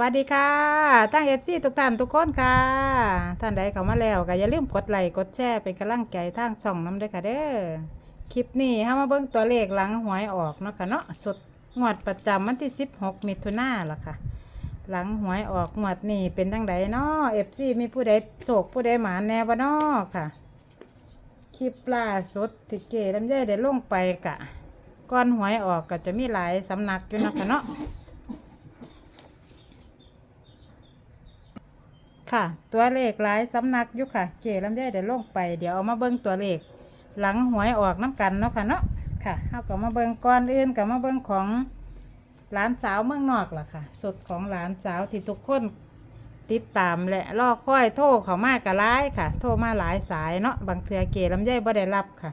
วัสดีค่ะตั้งเอฟซีทุกท่านทุกคนค่ะ ท่านใดเข้ามาแล้วก็อย่าลืมกดไลค์กดแชร์เป็นกำลังใจทางช่องน้ำด้วยค่ะเด้อคลิปนี้เฮามาเบิ่งตัวเลขหลังหวยออกเนาะค่ะเนาะสุดงวดประจำวันที่ 16 มิถุนายนล่ะค่ะ หลังหวยออกงวดนี้เป็นจังไดเนาะเอฟซีมีผู้ใดโศกผู้ใดหมาแน่บ่เนาะค่ะ คลิปล่าสุดที่เก๋ลำไยได้ลงไปกะก่อนหวยออกก็จะมีหลายสำนักอยู่เนาะค่ะเนาะ ค่ะ ตัวเลขหลายสำนักอยู่ค่ะ เก๋ลำไยเดี๋ยวลงไปเดี๋ยวเอามาเบิ่งตัวเลข หลังหวยออกน้ำกันเนาะค่ะเนาะค่ะเอาก็มาเบิ่งก่อนอื่นก็มาเบิ่งของหลานสาวเมืองนอกล่ะค่ะ สดของหลานสาวที่ทุกคนติดตามและรอค่อยโทรเขามากกะร้ายค่ะ โทรมาหลายสายเนาะบางเทือเก๋ลำไยบ่ได้รับค่ะ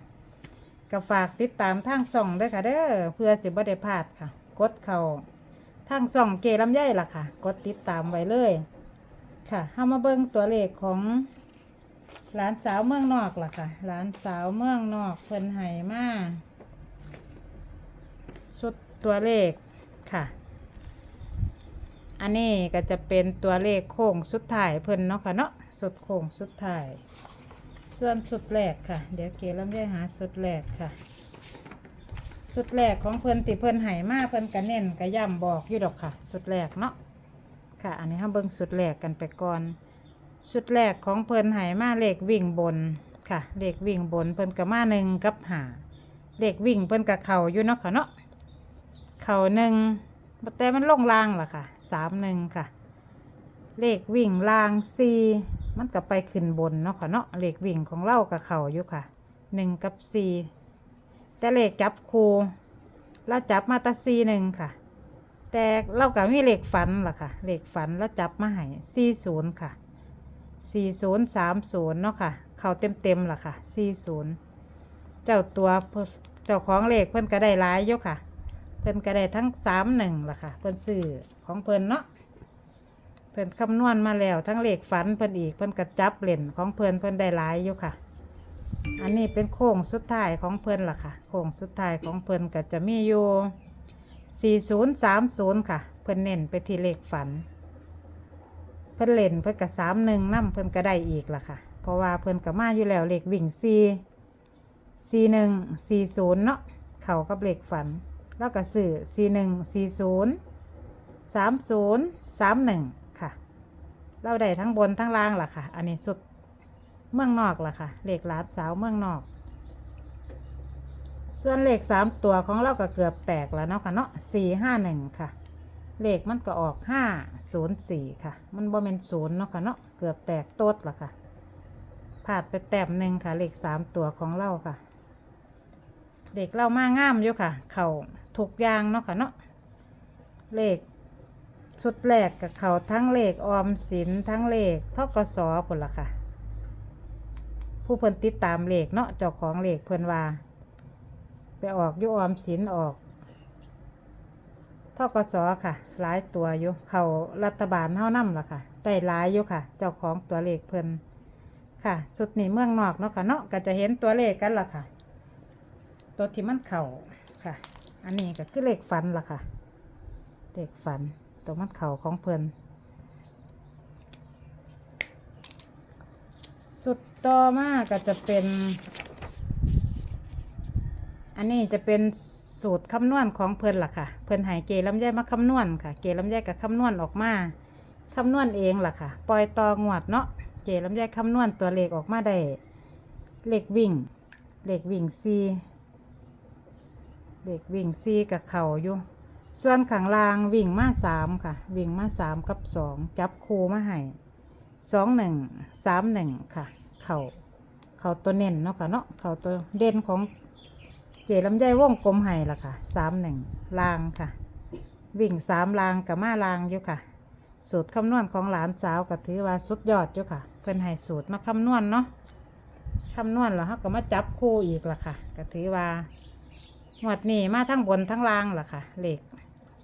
ก็ฝากติดตามทางช่องด้วยค่ะเด้อเพื่อสิบ่ได้พลาดค่ะ กดเขาทางช่องเก๋ลำไยล่ะค่ะ กดติดตามไว้เลย ค่ะเฮามาเบิ่งตัวเลขของหลานสาวเมืองนอกล่ะค่ะหลานสาวเมืองนอกเพิ่นให้มาสุดตัวเลขค่ะ อันนี้ก็จะเป็นตัวเลขโค้งสุดท้ายเพิ่นเนาะค่ะเนาะสุดโค้งสุดท้าย ส่วนสุดแรกค่ะ เดี๋ยวเกลำได้หาสุดแรกค่ะ สุดแรกของเพิ่นติเพิ่นให้มาเพิ่นกระเน้นกระย่ำบอกอยู่ดอกค่ะ สุดแรกเนาะ ค่ะ อันนี้ห้าเบิ้งสุดแรกกันไปก่อนสุดแรกของเพิ่นไหมาเลขวิ่งบนค่ะเลขวิ่งบนเพิ่นกับมาหนึ่งกับหาเลขวิ่งเพิ่นกับเข่าอยู่เนาะค่ะเนาะเข่าหนึ่งแต่มันลงล่างล่ะค่ะสามหนึ่งค่ะ เลขวิ่งล่างสี่มันกับไปขึ้นบนเนาะค่ะเนาะเลขวิ่งของเรากับเข่าอยู่ค่ะหนึ่งกับสี่แต่เลขจับคูเราจับมาตาสี่หนึ่งค่ะ แต่เรากับมีเลขฝันล่ะค่ะเลขฝันแล้วจับมาให้สี่ศูนย์ค่ะสี่ศูนย์สามศูนย์เนาะค่ะ เข้าเต็มเต็มๆล่ะค่ะสี่ศูนย์เจ้าตัวเจ้าของเลขเพิ่นก็ได้หลายอยกค่ะ เพิ่นก็ได้ทั้งสามหนึ่งล่ะค่ะ เพิ่นซื้อของเพิ่นเนาะเพิ่นคำนวณมาแล้วทั้งเลขฝันเพิ่นอีกเพิ่นกระจับเล่นของเพิ่นเพิ่นได้หลายอยู่ค่ะ อันนี้เป็นโค้งสุดท้ายของเพิ่นล่ะค่ะโค้งสุดท้ายของเพิ่นก็จะมีอยู่ 4030 ค่ะ เพิ่นเน้นไปที่เลขฝัน เพิ่นเล่นเพิ่นกับสามหนึ่งนํเพิ่นก็ได้อีกล่ะค่ะ เพราะว่าเพิ่นก็มาอยู่แล้วเลขวิ่ง4 41 40เนาะเข้ากับเลขฝัน แล้วก็ซื้อ41 40 30 31ค่ะเราได้ทั้งบนทั้งล่างล่ะค่ะ อันนี้สุดเมืองนอกล่ะค่ะเลขลานสาวเมืองนอก ส่วนเลขสามตัวของเราก็เกือบแตกแล้วเนาะค่ะเนาะสี่ห้าหนึ่งค่ะ เลขมันก็ออกห้าศูนย์สี่ค่ะ มันบ่เป็นศูนย์เนาะค่ะเนาะเกือบแตกโต๊ดละค่ะพลาดไปแต้มหนึ่งค่ะ เลขสามตัวของเราค่ะเลขเรามางามอยู่ค่ะ เข่าถูกอยางเนาะค่ะเนาะเลขชุดแรกกับเขาทั้งเลขออมสินทั้งเลขทกสผลละค่ะ ผู้เพิ่นติดตามเลขเนาะเจ้าของเลขเพิ่นว่า ไปออกยุออมสินออกท่กสค่ะ หลายตัวอยู่เขารัฐบาลเท่านั่มละค่ะ ได้หลายอยู่ค่ะ เจ้าของตัวเลขเพิ่นค่ะ สุดนี้เมืองนอกเนาะค่ะเนาะก็จะเห็นตัวเลขกันละค่ะ ตัวที่มันเข่าค่ะ อันนี้ก็คือเลขฝันละค่ะเลขฝันตัวมันเข่าของเพิ่นสุดต่อมาก็จะเป็น อันนี้จะเป็นสูตรคำนวณของเพิ่นล่ะค่ะ เพิ่นหายเกลำไยมาคำนวณค่ะ เกลำไยกับคำนวณออกมาคำนวณเองล่ะค่ะ ปล่อยตองวดเนาะ เกลำไยคำนวณตัวเลขออกมาได้ เลขวิ่ง เลขวิ่งซีเลขวิ่งซีกับเข่าอยู่ ส่วนขังลางวิ่งมาสามค่ะ วิ่งมาสามกับสองจับคูมาให้สองหนึ่งสามหนึ่งค่ะ เข่าเข่าตัวเน้นเนาะค่ะเนาะ เข่าตัวเด่นของ จลำไยวงกลมไห้ละค่ะสามหนึ่งลางค่ะ วิ่งสามลางกับมาลางอยู่ค่ะ สูตรคำนวณของหลานสาวก็ถือว่าสุดยอดอยู่ค่ะ เพิ่นให้สูตรมาคำนวณเนาะคำนวณแล้วเขาก็มาจับคู่อีกละค่ะ ก็ถือว่าหมวดนี้มาทั้งบนทั้งล่างละค่ะเหลข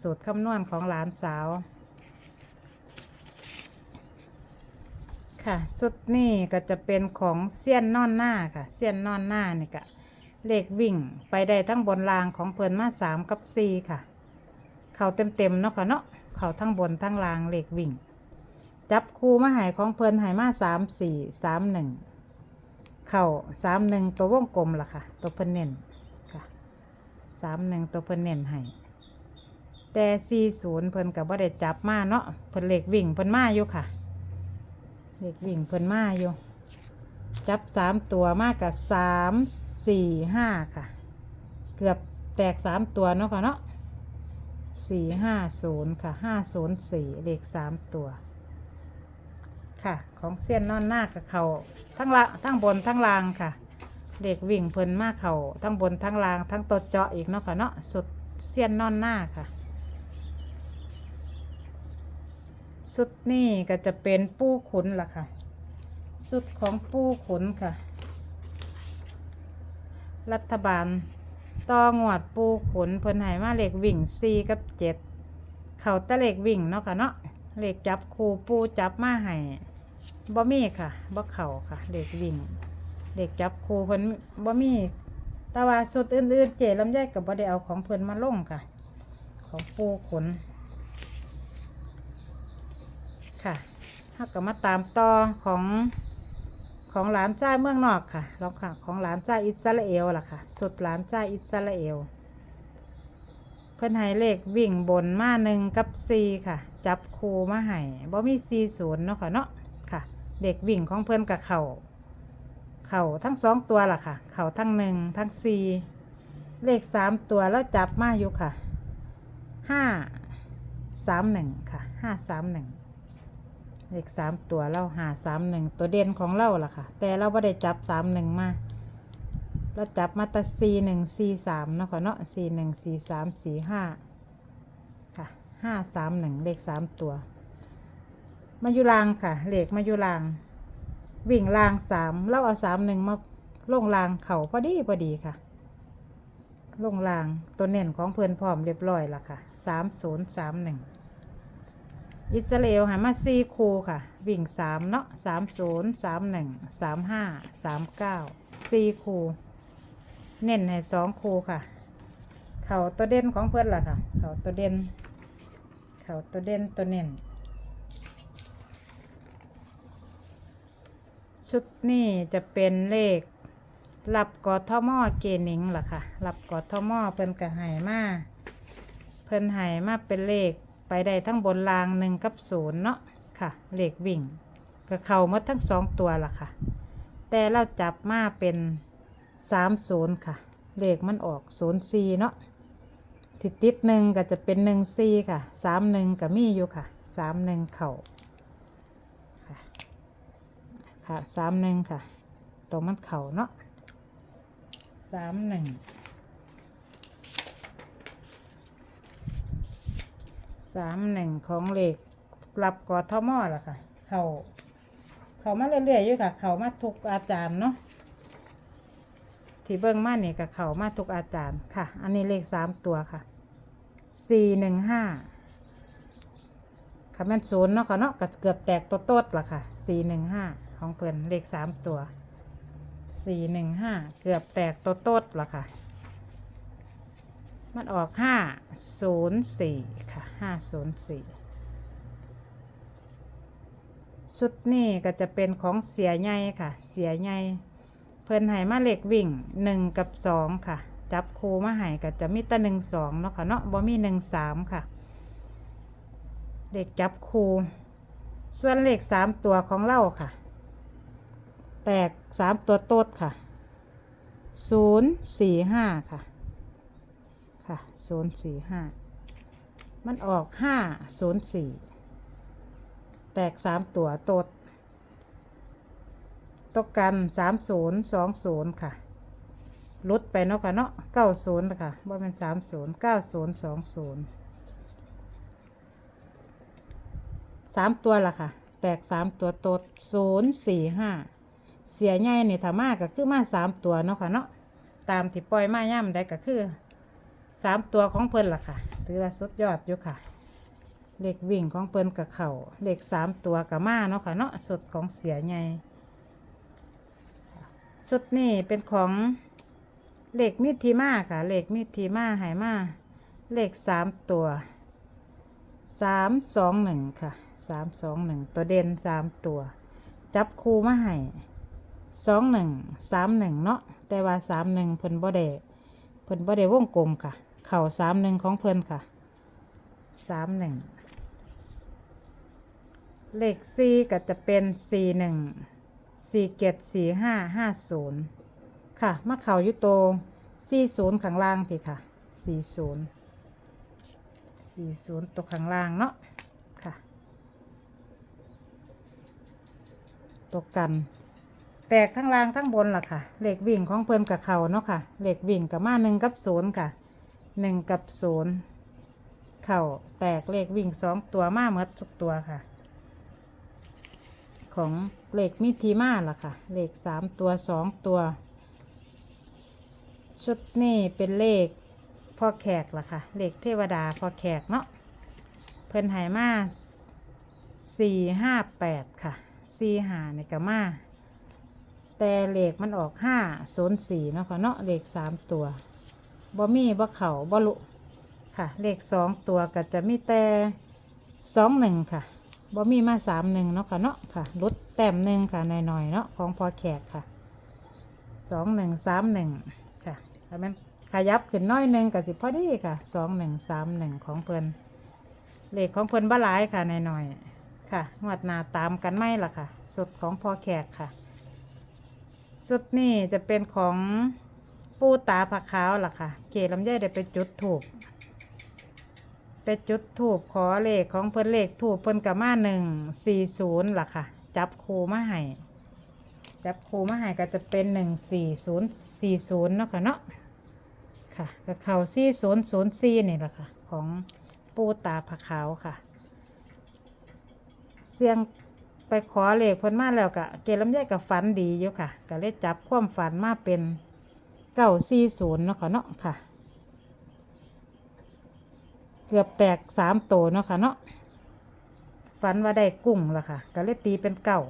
สูตรคำนวณของหลานสาว ค่ะสุดนี้ก็จะเป็นของเซียนนอนหน้าค่ะเซียนนอนหน้านี่ก็ เลขวิ่งไปได้ทั้งบนรางของเพิ่นมาสามกับสี่ค่ะ เข่าเต็มเต็มๆเนาะค่ะเนาะ เข่าทั้งบนทั้งล่างเลขวิ่ง จับคู่มาหายของเพิ่นหายมาสามสี่สามหนึ่งเข่าสามหนึ่งตัววงกลมล่ะค่ะ ตัวเพิ่นเน้นค่ะสามหนึ่งตัวเพิ่นเน้นให้แต่สี่ศูนย์เพิ่นกับว่าได้จับมาเนาะเพิ่นเลขวิ่งเพิ่นมาอยู่ค่ะเลขวิ่งเพิ่นมาอยู่ จับสามตัวมากกับสามสี่ห้าค่ะ เกือบแตกสามตัวเนาะค่ะเนาะสี่ห้าศูนย์ค่ะห้าศูนย์สี่เลขสามตัว ค่ะ ของเส้นนอนหน้ากับเขาทั้งละทั้งบนทั้งล่างค่ะเด็กวิ่งเพลินมากเขาทั้งบนทั้งล่างทั้งตัวเจาะอีกเนาะค่ะเนาะสุดเส้นนอนหน้าค่ะสุดนี่ก็จะเป็นปูขุนล่ะค่ะ สุดของปูขนค่ะ รัฐบาลต่องวดปูขนเพิ่นให้มาเหลขวิ่งสี่กับเจ็ดเขาตะเหลขวิ่งเนาะค่ะเนาะเหลขจับคูปูจับมาให้บ่มีค่ะบ่เข่าค่ะเหลขวิ่งเหลขจับคูเพิ่นบ่มีแต่ว่าสุดอื่นๆเจลำไยกับบ่ได้เอาของเพิ่นมาลงค่ะ ของปูขนค่ะถ้าก็มาตามต่อของ ของหลานจ้าเมืองนอกค่ะล้วค่ะ ของหลานจ้าอิสราเอลล่ะค่ะสุดหลานจ้าอิสราเอล เพิ่อนให้เลขวิ่งบนมาหนึ่งกับสี่ค่ะ จับคูมาให้บ่มีสี่ศูนย์เนาะค่ะเนาะค่ะ เด็กวิ่งของเพิ่อนกับเข่าเข่าทั้งสองตัวล่ะค่ะ เข่าทั้งหนึ่งทั้งสี่เลขสามตัวแล้วจับมาอยู่ค่ะห้าสามหนึ่งค่ะห้าสามหนึ่ง เลขสามตัวเราหาสามหนึ่งตัวเด่นของเราล่ะค่ะ แต่เราไม่ได้จับสามหนึ่งมาเราจับมาต่สี่หนึ่งสี่สามเนาะค่ะเนาะสี่หนึ่งสี่สามสี่ห้าค่ะห้าสามหนึ่งเลขสามตัว มายุรางค่ะ เลขมายุราง วิ่งรางสามเราเอาสามหนึ่งมาลงรางเข่าพอดีพอดีค่ะลงรางตัวเน่นของเพื่อนพร้อมเรียบร้อยละค่ะสามศูนย์สามหนึ่ง อิสราเอลหามาสี่คูค่ะ วิ่งสามเนาะสามศูนย์สามหนึ่งสามห้าสามเก้าสี่คูเน้นให้สองคูค่ะ เข่าตัวเด่นของเพื่อนล่ะค่ะ เข่าตัวเด่น เข่าตัวเด่นตัวเน้นชุดนี้จะเป็นเลขรับกอทมอเกนิงล่ะค่ะรับกอทมอเพิ่นกระหายมาเพิ่นหายมาเป็นเลข ไปได้ทั้งบนรางหนึ่งกับศูนย์เนาะค่ะเลขวิ่งก็เข้ามาทั้งสองตัวละค่ะ แต่เราจับมาเป็นสามศูนย์ค่ะ เลขมันออกศูนย์สี่เนาะติดติดหนึ่งก็จะเป็นหนึ่งสี่ค่ะสามหนึ่งก็มีอยู่ค่ะสามหนึ่งเข่าค่ะสามหนึ่งค่ะตัวมันเข่าเนาะสามหนึ่ง สามหนึ่งของเหล็กรับกอทมอล่ะค่ะ เขาเขามาเรื่อยๆอยู่ค่ะ เขามาทุกอาจารย์เนาะที่เบิ้งมาเนี่ยกับเขามาทุกอาจารย์ค่ะ อันนี้เลขสามตัวค่ะสี่หนึ่งห้าค่ะแม่นศูนย์เนาะค่ะเนาะกเกือบแตกตัวโต๊ดล่ะค่ะสี่หนึ่งห้าของเพิ่นเลขสามตัวสี่หนึ่งห้าเกือบแตกตัวโต๊ดล่ะค่ะ มันออกห้าศูนย์สี่ค่ะห้าศูนย์สี่ชุดนี้ก็จะเป็นของเสียใหญ่ค่ะ เสียใหญ่เพิ่นให้มาเหล็กวิ่งหนึ่งกับสองค่ะ จับคูมาให้ก็จะมีแตะหนึ่งสองเนาะค่ะเนาะบ่มีหนึ่งสามค่ะเหล็กจับคูส่วนเหล็กสามตัวของเราค่ะ แตกสามตัวโต๊ดค่ะศูนย์สี่ห้าค่ะ ค่ะศูนย์สี่ห้ามันออกห้าศูนย์สี่แตกสามตัวตดตกกันสามศูนย์สองศูนย์ค่ะลดไปเนาะค่ะเนาะเก้าศูนย์ค่ะว่าเป็นสามศูนย์เก้าศูนย์สองศูนย์สามตัวละค่ะ แตกสามตัวตดศูนย์สี่ห้าเสียใหญ่เนี่ยถ้ามาก็คือมาสามตัวเนาะค่ะเนาะตามที่ปล่อยมาย่ำได้ก็คือ สามตัวของเพิ่นล่ะค่ะ ถือว่าสุดยอดอยู่ค่ะเลขวิ่งของเพิ่นกับเข่าเลขสามตัวกับมาเนาะค่ะเนาะสุดของเสียใหญ่สุดนี่เป็นของเลขมิทีมาค่ะเลขมิทีมาหายมาเลขสามตัวสามสองหนึ่งค่ะสามสองหนึ่งตัวเด่นสามตัว จับคูมาให้สองหนึ่งสามหนึ่งเนาะแต่ว่าสามหนึ่งเพิ่นบ่ได้เพิ่นบ่ได้วงกลมค่ะ เข่าสามหนึ่งของเพิ่นค่ะสามหนึ่งเลขสี่ก็จะเป็นสี่หนึ่งสี่เจ็ดสี่ห้าห้าศูนย์ค่ะมาเข่ายุโตสี่ศูนย์ข้างล่างพี่ค่ะสี่ศูนย์สี่ศูนย์ตกข้างล่างเนาะค่ะตกกัน แตกทั้งล่างทั้งบนล่ะค่ะเหล็กวิ่งของเพิ่นกับเขาเนาะค่ะเหล็กวิ่งกับมาหนึ่งกับศูนย์ค่ะ หนึ่งกับศูนย์เข่าแตกเล็กวิ่งสองตัวมาเมดทุกตัวค่ะ ของเล็กมิทีมาล่ะค่ะ เล็กสามตัวสองตัว ชุดนี้เป็นเลขพ่อแขกล่ะค่ะ เลขเทวดาพ่อแขกเนาะเพิ่นใหายมาสี่ห้าแปดค่ะสี่หาในกะมาแต่เลขมันออกห้าศูนย์สี่เนาะค่ะเนาะเลขสามตัว บ่มีบ่เข่าบ่ลุค่ะ เลขสองตัวก็จะมีแต่สองหนึ่งค่ะบ่มีมาสามหนึ่งเนาะค่ะเนาะค่ะลดแต้มหนึ่งค่ะหน่อยๆเนาะของพอแขกค่ะสองหนึ่งสามหนึ่งค่ะถ้ามันขยับขึ้นน้อยหนึ่งก็สิพอดีค่ะสองหนึ่งสามหนึ่งของเพิ่นเลขของเพิ่นบ่หลายค่ะหน่อยๆค่ะงวดหน้าตามกันไหมล่ะค่ะ สุดของพอแขกค่ะ สุดนี่จะเป็นของ ปูตาผักขาวล่ะค่ะ เกลำไยได้ไปจุดถูกไปจุดถูกขอเลขของเพิ่นเลขถูกเพิ่นกับมาหนึ่งสี่ศูนย์ล่ะค่ะ จับคูมาให้จับคูมาให้ก็จะเป็นหนึ่งสี่ศูนย์สี่ศูนย์เนาะค่ะเนาะค่ะกับเข่าสี่ศูนย์ศูนย์สี่นี่แหละค่ะ ของปูตาผักขาวค่ะ เสียงไปขอเลขเพิ่นมาแล้วกะเกลำไยกับฝันดีอยู่ค่ะ ก็เลยจับความฝันมาเป็น เก้าสี่ศูนย์เนาะค่ะเนาะค่ะ เกือบแตกสามโตวเนาะค่ะเนาะฝันว่าได้กุ้งละค่ะก็เลยตีเป็นเก้า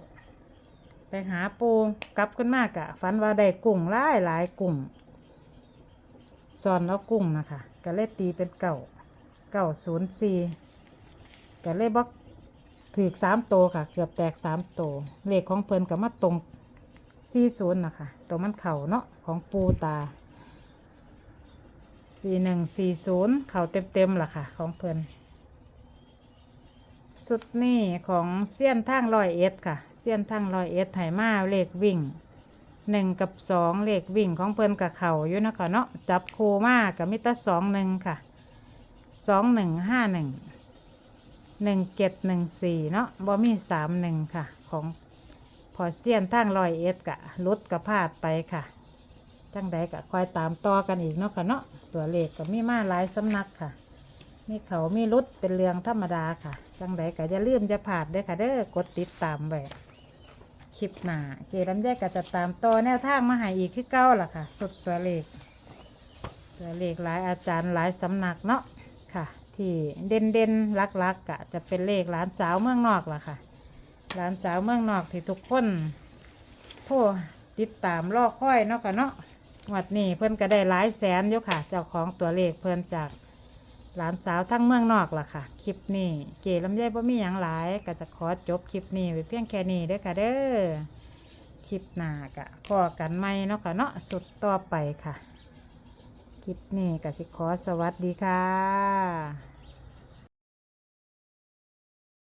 ไปหาปูกลับขึ้นมากะฝันว่าได้กุ้งหลายหลายกุ้งซอนแล้วกุ้งนะคะก็เลยตีเป็นเก้าเก้าศูนย์สี่ก็เลยบอกถือสามโตวค่ะ เกือบแตกสามโตวเลขของเพิ่นกับมาตรง สี่ศูนย์นะคะตัวมันเข่าเนาะของปูตาสี่หนึ่งสี่ศูนย์เข่าเต็มเต็มๆล่ะค่ะ ของเพิ่นสุดนี่ของเซียนทางลอยเอสค่ะเซียนทางลอยเอสไหมาเลขวิ่งหนึ่งกับสองเลขวิ่งของเพิ่นกับเข่าอยู่นะคะเนาะจับโคมากับมิตรสองหนึ่งค่ะสองหนึ่งห้าหนึ่งหนึ่งเจ็ดหนึ่งสี่เนาะบ่มีสามหนึ่งค่ะ ของ พอเซียนทางลอยเอ็ดกะลดกะพาดไปค่ะ จังใดกะคอยตามต่อกันอีกเนาะค่ะเนาะตัวเลขก็มีมาหลายสำนักค่ะ มีเขามีรุดเป็นเรื่องธรรมดาค่ะ จังใดก็จะลืมจะผาดเด้ค่ะเด้อกดติดตามไว้คลิปหน้าเจรัญแยกก็จะตามต่อแนวทางมาห้อีกคือเก้าล่ะค่ะ สุดตัวเลข ตัวเลขหลายอาจารย์หลายสำนักเนาะค่ะ ที่เด่นเด่นลักๆกกะจะเป็นเลขหลานสาวเมืองนอกล่ะค่ะ หลานสาวเมืองนอกที่ทุกคนโทรติดตามรอค่อยเนาะค่ะเนาะวัดนี้เพิ่นก็ได้หลายแสนอยู่ค่ะ เจ้าของตัวเลขเพิ่นจากหลานสาวทั้งเมืองนอกล่ะค่ะ คลิปนี้เก๋ลำไยบ่มีหยังหลายก็จะขอจบคลิปนี้ไว้เพียงแค่นี้เด้อค่ะเด้อคลิปหน้ากะพอกันไหมเนาะค่ะเนาะสุดต่อไปค่ะ คลิปนี้ก็สิขอสวัสดีค่ะ